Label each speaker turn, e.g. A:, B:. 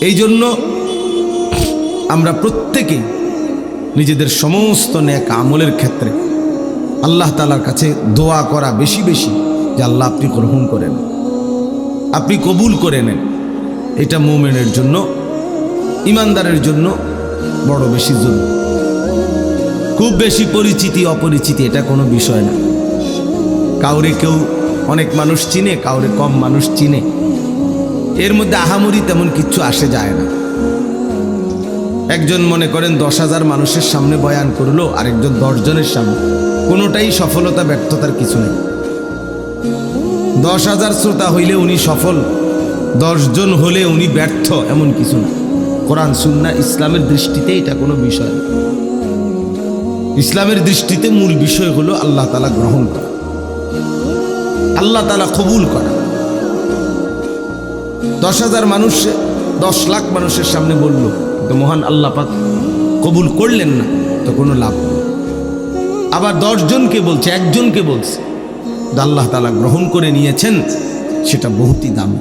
A: এই জন্য আমরা প্রত্যেকে নিজেদের সমস্ত ন্যাক আমলের ক্ষেত্রে আল্লাহ তালার কাছে দোয়া করা বেশি বেশি যে আল্লাহ আপনি গ্রহণ করেন আপনি কবুল করে নেন। এটা মোমেনের জন্য, ইমানদারের জন্য বড় বেশি জরুরি খুব বেশি পরিচিতি, অপরিচিতি, এটা কোনো বিষয় না। কাউরে কেউ অনেক মানুষ চিনে, কাউরে কম মানুষ চিনে। এর মধ্যে আহামরি তেমন কিচ্ছু আসে যায় না। একজন মনে করেন দশ হাজার মানুষের সামনে বয়ান করল, আরেকজন দশজনের সামনে। কোনোটাই সফলতা, ব্যর্থতার কিছু নেই। দশ হাজার শ্রোতা হইলে উনি সফল, দশজন হলে উনি ব্যর্থ, এমন কিছু না কোরআন, সুন্না, ইসলামের দৃষ্টিতে এটা কোনো বিষয় ইসলামের দৃষ্টিতে মূল বিষয় হলো আল্লাহ তালা গ্রহণ করা। আল্লাহ তালা কবুল করা। দশ হাজার মানুষ, দশ লাখ মানুষের সামনে বলল তো মহান আল্লাহ পাক কবুল করলেন না, তো কোনো লাভ নেই। আবার দশজনকে বলছে, একজনকে বলছে আল্লাহ তালা গ্রহণ করে নিয়েছেন, সেটা বহুতই দামি।